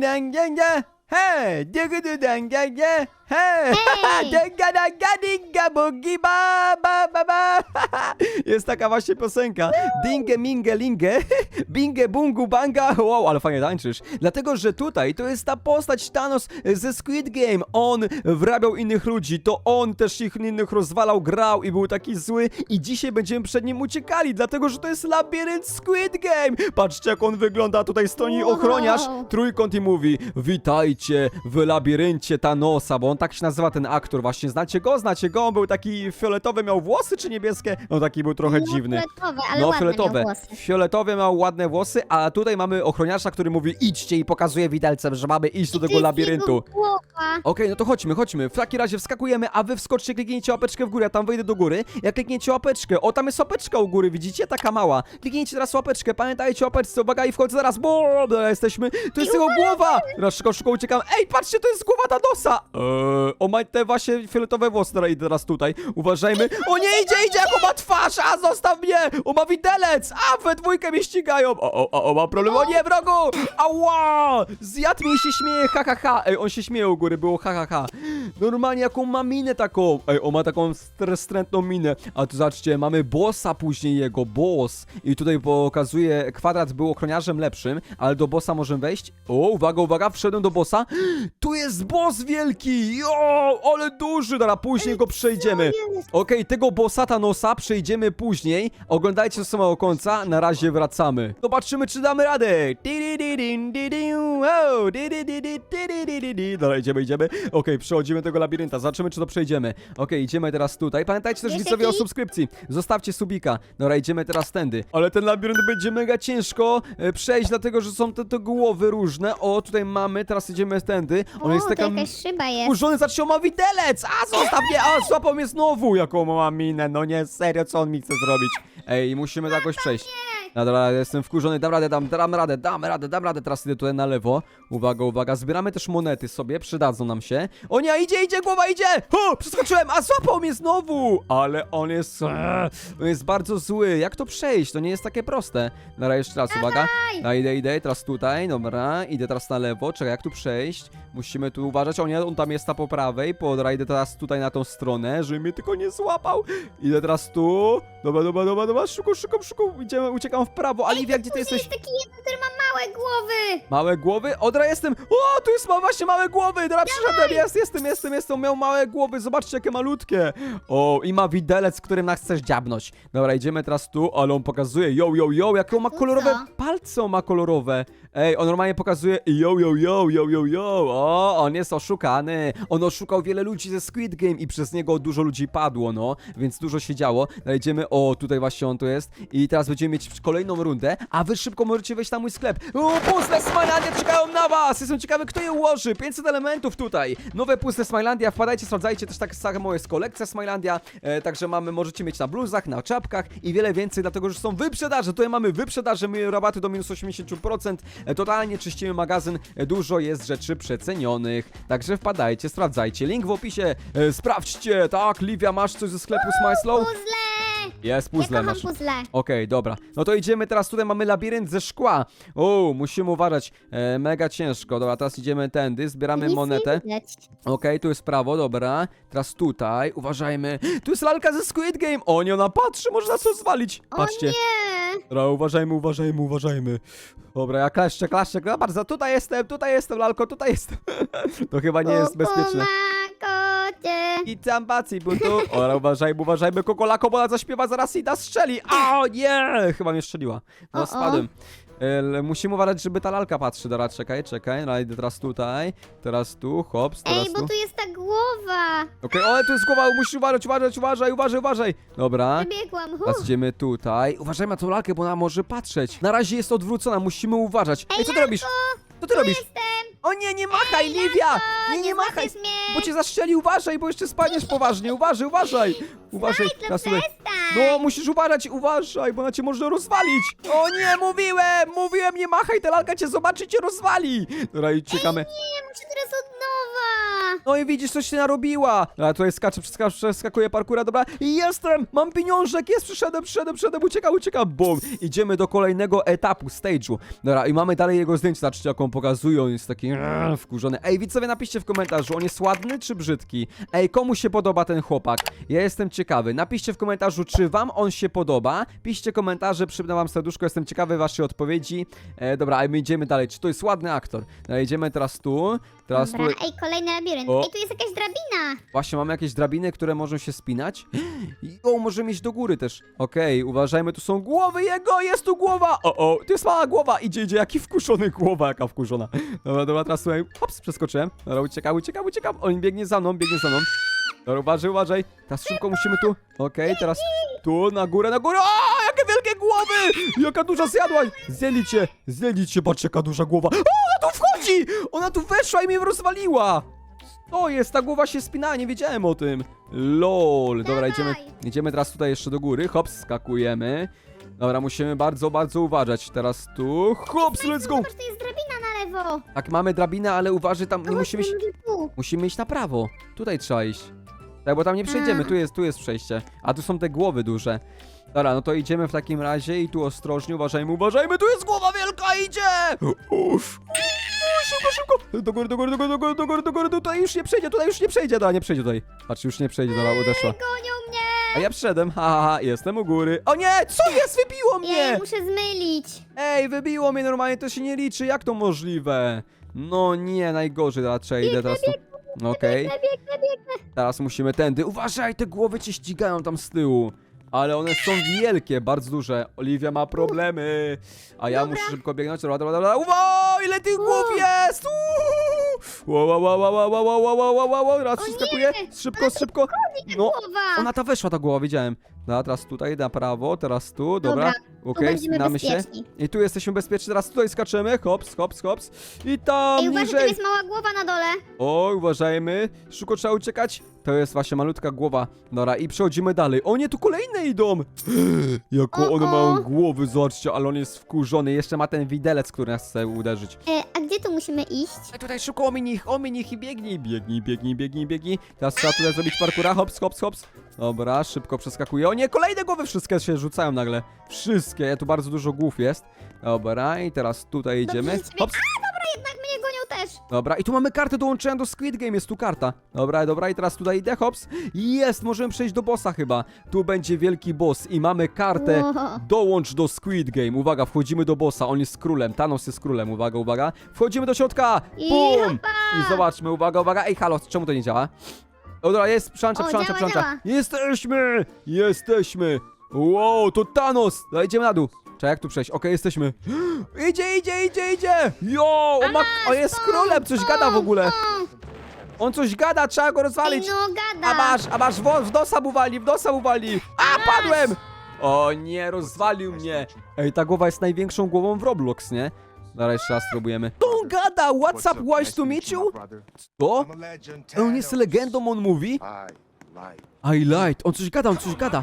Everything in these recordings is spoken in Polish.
danga, Hej, dygu danga, Hej, Hej! danga danga dinga bugi ba ba ba ba. Jest taka właśnie piosenka. Dinge minge linge, binge bungu banga. Wow, ale fajnie tańczysz. Dlatego, że tutaj to jest ta postać Thanos ze Squid Game. On wrabiał innych ludzi, to on też ich innych rozwalał, grał i był taki zły i dzisiaj będziemy przed nim uciekali, dlatego, że to jest labirynt Squid Game. Patrzcie, jak on wygląda. Tutaj stoi ochroniarz, trójkąt i mówi Witajcie w labiryncie Thanosa, bo on tak się nazywa ten aktor. Właśnie znacie go? Znacie go? On był taki fioletowy, miał włosy czy niebieskie? No taki był trochę No, dziwny. Fioletowe, ale No, ładne fioletowe. miał włosy. Fioletowe miał ładne włosy, a tutaj mamy ochroniarza, który mówi idźcie i pokazuje widelcem, że mamy iść do tego labiryntu. Okej, no to chodźmy, chodźmy. W takim razie wskakujemy, a wy wskoczcie, kliknijcie łapeczkę w górę, ja tam wejdę do góry. Jak klikniecie łapeczkę, o tam jest łapeczka u góry, widzicie? Taka mała. Kliknijcie teraz łapeczkę, pamiętajcie o łapeczce, uwaga i wchodzę zaraz, bo jesteśmy. To jest jego głowa! Teraz szybko, szybko Ej, patrzcie, to jest głowa Thanosa! Eee, o ma te właśnie fioletowe włosy, dobra, idę teraz tutaj. Uważajmy. O nie, idzie, idzie, jak ma twarz, a zostaw mnie! On ma widelec, a we dwójkę mnie ścigają. O, o, o, o, ma problem, o nie, wrogu! Ała! Zjadł mnie się śmieje, ha, ha, ha. Ej, on się śmieje u góry, było ha, ha, ha. Normalnie jaką ma minę taką. Ej, on ma taką str- wstrętną minę. A tu zobaczcie, mamy bossa później jego, boss. I tutaj pokazuje, kwadrat był ochroniarzem lepszym, ale do bossa możemy wejść. O, uwaga, uwaga, wszedłem do bossa. Tu jest boss wielki! Jo, ale duży, dobra, później go przejdziemy. Okej, tego bossa Thanosa przejdziemy później. Oglądajcie do samego końca, na razie wracamy. Zobaczymy, czy damy radę. Di-di-di-din-di-din, wow, di-di-di-di-di-di-di-di. Dobra, idziemy, idziemy. Okej, przechodzimy tego labirynta, zobaczymy, czy to przejdziemy. Okej, idziemy teraz tutaj. Pamiętajcie też, widzowie, o subskrypcji. Zostawcie subika. Dobra, idziemy teraz tędy. Ale ten labirynt będzie mega ciężko e, przejść, dlatego, że są te, te głowy różne. O, tutaj mamy, teraz idziemy tędy. On O, jest to taka... jakaś szyba jest. Urzony ma widelec! A zostaw mnie! A złapał mnie znowu! Jaką ma minę? No nie, serio, co on mi chce zrobić? Ej, musimy to jakoś przejść. No dobra, jestem wkurzony, dam radę, dam, dam radę, dam radę, dam radę, teraz idę tutaj na lewo. Uwaga, uwaga, zbieramy też monety sobie, przydadzą nam się. O nie, idzie, idzie, głowa idzie! O, przeskoczyłem, a złapał mnie znowu! Ale on jest, eee, on jest bardzo zły, jak to przejść? To nie jest takie proste. Dobra, jeszcze raz, uwaga. No idę, idę, teraz tutaj, dobra, idę teraz na lewo, czekaj, jak tu przejść? Musimy tu uważać, o nie, on tam jest na po prawej, po, dobra, idę teraz tutaj na tą stronę, żeby mnie tylko nie złapał. Idę teraz tu, dobra, dobra, dobra, dobra, szybko, szybko, szybko, idziemy, uciekam w prawo. Aliwia, gdzie ty jesteś? jest taki jeden, małe głowy. Małe głowy? O, dobra, jestem! O, tu jest ma właśnie małe głowy! Dobra, przyszedłem, jest, jestem, jestem, jestem, miał małe głowy, zobaczcie, jakie malutkie! O, i ma widelec, którym nas chcesz dziabnąć. Dobra, idziemy teraz tu, ale on pokazuje, yo, yo, yo, jakie on ma kolorowe co? palce, on ma kolorowe. Ej, on normalnie pokazuje, yo, yo, yo, yo, yo, yo, o, on jest oszukany. On oszukał wiele ludzi ze Squid Game i przez niego dużo ludzi padło, no, więc dużo się działo. Dobra, Idziemy, o, tutaj właśnie on tu jest i teraz będziemy mieć kolejną rundę, a wy szybko możecie wejść na mój sklep. O, puzzle Smilandia czekają na was! Jestem ciekawy, kto je ułoży. 500 elementów tutaj. Nowe puzzle Smilandia, wpadajcie, sprawdzajcie, też tak samo jest kolekcja Smilandia, e, także mamy, możecie mieć na bluzach, na czapkach i wiele więcej, dlatego, że są wyprzedaże. Tutaj mamy wyprzedaże, my rabaty do minus 80%, e, totalnie czyścimy magazyn, e, dużo jest rzeczy przecenionych, także wpadajcie, sprawdzajcie, link w opisie, e, sprawdźcie, tak, Livia, masz coś ze sklepu Smyslow? Puzzle. Jest Ja puzzle, kocham masz. puzzle. Okej, dobra. No to idziemy teraz, tutaj mamy labirynt ze szkła. O, musimy uważać. E, mega ciężko. Dobra, teraz idziemy tędy, zbieramy Nic nie monetę. widać. Okej, tu jest prawo, dobra. Teraz tutaj, uważajmy. Tu jest lalka ze Squid Game. O, nie, ona patrzy, może nas to zwalić. Patrzcie. O nie. Dobra, uważajmy, uważajmy, uważajmy. Dobra, ja klaszczę, klaszczę. No bardzo, tutaj jestem, tutaj jestem, lalko, tutaj jestem. to chyba nie jest bezpieczne. kocie. I tambacji był tu. Ora, uważajmy, uważajmy, kokolako, bo ona zaśpiewa zaraz i nas strzeli. O nie! Chyba mnie strzeliła. No O, o. spadłem. Musimy uważać, żeby ta lalka patrzy. Dobra, czekaj, czekaj. No idę teraz tutaj. Teraz tu, hops, teraz Ej, tu. bo tu jest ta głowa. Okej, o, tu jest głowa, musisz uważać, uważać, uważaj, uważaj, uważaj. Dobra. Przebiegłam. Hu. Teraz idziemy tutaj. Uważajmy na tą lalkę, bo ona może patrzeć. Na razie jest odwrócona, musimy uważać. Ej, co ty robisz? Co ty robisz? Jestem. O nie, nie machaj, Livia! Nie, nie machaj! złapiesz mnie. Bo cię zastrzeli, uważaj, bo jeszcze spadniesz poważnie, uważaj, uważaj! Uważaj, No przestań. No, musisz uważać, uważaj, bo ona cię może rozwalić! O nie, mówiłem, mówiłem, nie machaj, ta lalka cię zobaczy cię rozwali! Dobra, i czekamy. Nie, muszę teraz od nowa. No i widzisz, coś się narobiła. A tutaj skacze, przeska- przeskakuje parkura, dobra. Jestem! Mam pieniążek, jest, przyszedłem, przyszedłem, przyszedłem, uciekam, uciekam, bum. Idziemy do kolejnego etapu, stage'u. Dobra, i mamy dalej jego zdjęcie, zobaczcie, jak on pokazuje, on jest taki eee, wkurzony. Ej, widzowie, napiszcie w komentarzu, on jest ładny czy brzydki? Ej, komu się podoba ten chłopak? Ja jestem ciekawy. Napiszcie w komentarzu, czy wam on się podoba. Piszcie komentarze, przypnę wam serduszko, jestem ciekawy waszej odpowiedzi. E, dobra, a my idziemy dalej. Czy to jest ładny aktor? Dobra, idziemy teraz tu. Teraz Dobra, tu. ej, kolejny labirynt. O. Ej, tu jest jakaś drabina. Właśnie mamy jakieś drabiny, które możemy się spinać. I o, możemy iść do góry też. Okej, uważajmy, tu są głowy jego, jest tu głowa! O, o, tu jest mała głowa, idzie, idzie, jaki wkurzony głowa, jaka wkurzona. Dobra, dobra, teraz słuchaj, hops, przeskoczyłem. Dobra, uciekam, uciekam, uciekam, on biegnie za mną, biegnie za mną. Dobra, uważaj, uważaj. Teraz szybko musimy tu. Okej, teraz tu, na górę, na górę. O, jakie wielkie głowy! Jaka duża zjadłaś! Zjedli cię, zjedli cię, patrz jaka duża głowa. O, ona tu wchodzi! Ona tu weszła i mnie rozwaliła! To jest, ta głowa się spina, nie wiedziałem o tym. LOL. Dobra, Dawaj. idziemy, idziemy teraz tutaj jeszcze do góry. Hops, skakujemy. Dobra, musimy bardzo, bardzo uważać. Teraz tu. Hops, let's go! Zobacz, to jest drabina na lewo. Tak, mamy drabinę, ale uważaj, tam nie O, musimy iść, musimy iść na prawo. Tutaj trzeba iść. Tak, bo tam nie przejdziemy, tu jest, tu jest przejście. A tu są te głowy duże. Dobra, no to idziemy w takim razie i tu ostrożnie, uważajmy, uważajmy, tu jest głowa wielka, idzie! Uff. Szybko, szybko! Do góry, do góry, do góry, do góry, do góry, do góry, tutaj już nie przejdzie, tutaj już nie przejdzie, dobra, nie przejdzie tutaj. Patrz, już nie przejdzie, dobra, odeszła. Gonią mnie. A ja przyszedłem, ha, ha, ha, jestem u góry. O nie, co jest, wybiło mnie! Jej, muszę zmylić. Ej, wybiło mnie normalnie, to się nie liczy, jak to możliwe? No nie, najgorzej, raczej idę teraz tu. Okej, Biegnę, biegnę, biegnę. teraz musimy tędy. Uważaj, te głowy cię ścigają tam z tyłu. Ale one są wielkie, bardzo duże. Oliwia ma problemy. A ja Dobra. muszę szybko biegnąć. Dobra, dobra, dobra. Wow, ile tych głów jest! Uuu! Wow, wow, wow, wow, wow, wow, wow, wow, wow, wow. Raz O nie! przeskakuje. Szybko, szybko. No, Głowa. ona ta weszła, ta głowa, Dobra, teraz tutaj na prawo, teraz tu, dobra. Dobra, Okej, będziemy spinamy się. bezpieczni. I tu jesteśmy bezpieczni, teraz tutaj skaczemy, hops, hops, hops. I tam Ej, uważaj, tam niżej. jest mała głowa na dole. O, uważajmy, szybko trzeba uciekać. To jest właśnie malutka głowa. Dobra, i przechodzimy dalej. O nie, tu kolejne idą. Jako O, one o. mają głowy, zobaczcie, ale on jest wkurzony. Jeszcze ma ten widelec, który nas chce uderzyć. E, a gdzie tu musimy iść? Ej, tutaj szybko omiń ich, omiń ich i biegnij, biegnij, biegnij, biegnij, biegnij. Teraz trzeba tutaj zrobić parkura, hops, hops, hops. Dobra, szybko przeskakuję. O nie, kolejne głowy wszystkie się rzucają nagle. Wszystkie, tu bardzo dużo głów jest. Dobra, i teraz tutaj idziemy. Dobrze, że ciebie- Hops. A, dobra, jednak mnie gonią też. Dobra, i tu mamy kartę dołączenia do Squid Game, jest tu karta. Dobra, dobra, i teraz tutaj idę, hops. Jest, możemy przejść do bossa chyba. Tu będzie wielki boss i mamy kartę Wow. dołącz do Squid Game. Uwaga, wchodzimy do bossa, on jest królem, Thanos jest królem, uwaga, uwaga. Wchodzimy do środka, I bum! hopa! I zobaczmy, uwaga, uwaga. Ej, halo, czemu to nie działa? Dobra, jest, przełącza, O, działa, działa. Jesteśmy! Jesteśmy! Wow, to Thanos! Dobra, idziemy na dół. Czekaj, jak tu przejść? Okej, jesteśmy. Idzie, idzie, idzie, idzie! Jo, on, ma, on jest królem, coś gada w ogóle. On coś gada, trzeba go Ej, rozwalić. no gada. A masz, a masz, w, w nosa mu wali, w nosa mu wali. A, padłem! O nie, rozwalił mnie. Ej, ta głowa jest największą głową w Roblox, nie? Dobra, jeszcze raz spróbujemy. To on gada, what's up, nice to meet you? Co? On jest legendą, on mówi? I light. On coś gada, on coś gada.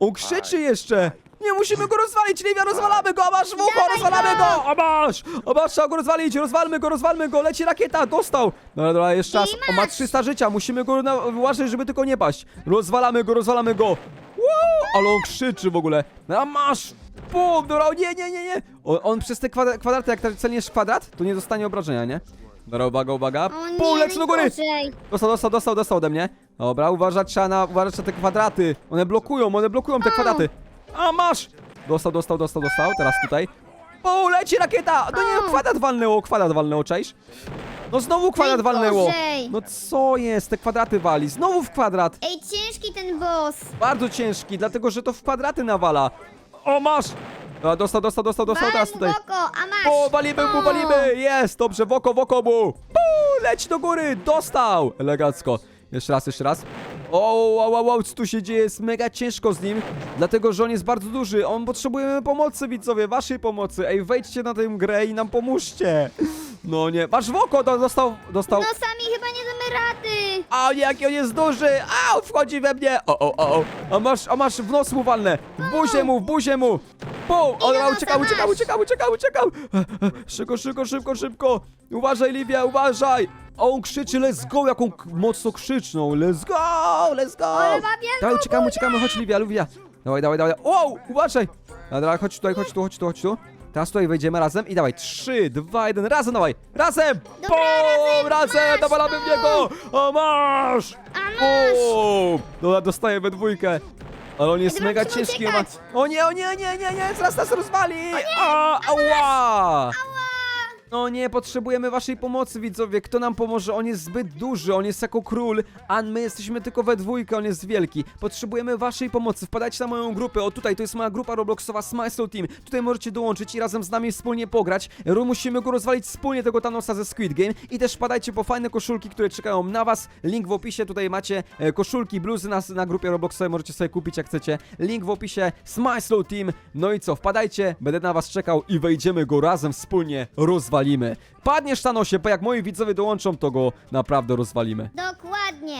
On krzyczy jeszcze. Nie musimy go rozwalić, Livia, rozwalamy go, a masz w ucho, rozwalamy go! go, a masz, a masz, trzeba go rozwalić, rozwalmy go, rozwalmy go, leci rakieta, dostał. Dobra, dobra, jeszcze raz, on ma masz. 300 życia, musimy go na, uważać, żeby tylko nie paść. Rozwalamy go, rozwalamy go. Woo, ale on krzyczy w ogóle. A masz, bum, dobra, o nie, nie, nie, nie. On, on przez te kwadra- kwadraty, jak celniesz kwadrat, to nie dostanie obrażenia, nie? Dobra, uwaga, uwaga. O Pum, nie, lecz do góry. najgorzej. Dostał, dostał, dostał, dostał ode mnie. Dobra, uważać trzeba na, uważać na te kwadraty. One blokują, one blokują te kwadraty. A, masz! Dostał, dostał, dostał, dostał. Teraz tutaj. O, leci rakieta! No nie, kwadrat walnęło, kwadrat walnęło, czaisz? No znowu kwadrat walnęło. Najgorzej. No co jest? Te kwadraty wali. Znowu w kwadrat. Ej, ciężki ten boss. Bardzo ciężki, dlatego że to w kwadraty nawala. O, masz! Dobra, dostał, dostał, dostał, dostał, teraz tutaj. w oko, a masz. O, walimy mu, walimy! Jest! Dobrze, w oko, w oko mu! Puu, leć do góry! Dostał! Elegancko. Jeszcze raz, jeszcze raz. O, wow, wow, wow, co tu się dzieje? Jest mega ciężko z nim, dlatego, że on jest bardzo duży. On potrzebujemy pomocy, widzowie, waszej pomocy. Ej, wejdźcie na tę grę i nam pomóżcie. No nie, masz w oko, do- dostał, dostał. No rady. A jaki on jest duży! Au, wchodzi we mnie! O, o, o, o. A masz, a masz w nos mu walnę! W buzię mu, w buzię mu! Pu! O, dobra, nosa uciekał, uciekał, masz. uciekał! Szybko, szybko, szybko, szybko! Uważaj, Livia, uważaj! on krzyczy let's go, jaką k- mocno krzyczną. Let's go, let's go. Ale ma wielką Dawaj, uciekamy, uciekamy, chodź Livia, Livia. Dawaj, dawaj, dawaj. Wow, uważaj. Dobra, chodź tutaj, chodź tu, chodź tu, chodź tu. Teraz tutaj wejdziemy razem i dawaj, 3, 2, 1, razem dawaj, razem! Dobra, razem, razem, masz w to! niego! O, masz! A masz! Dobra, dostaję we dwójkę. Ale on jest Dobra, mega musimy ciężki. uciekać. Ma... O nie, o nie, nie, nie, nie, zaraz nas rozwali! A, ała! O nie, potrzebujemy waszej pomocy, widzowie. Kto nam pomoże? On jest zbyt duży, on jest jako król, a my jesteśmy tylko we dwójkę, on jest wielki. Potrzebujemy waszej pomocy. Wpadajcie na moją grupę. O tutaj, to jest moja grupa Robloxowa Smile Team. Tutaj możecie dołączyć i razem z nami wspólnie pograć. Musimy go rozwalić wspólnie, tego Thanosa ze Squid Game. I też wpadajcie po fajne koszulki, które czekają na was. Link w opisie, tutaj macie e, koszulki, bluzy na, na grupie Robloxowej, możecie sobie kupić jak chcecie. Link w opisie, Smile Team. No i co, wpadajcie, będę na was czekał i wejdziemy go razem wspólnie rozwalimy. Padniesz Thanosie, bo jak moi widzowie dołączą, to go naprawdę rozwalimy. Dokładnie.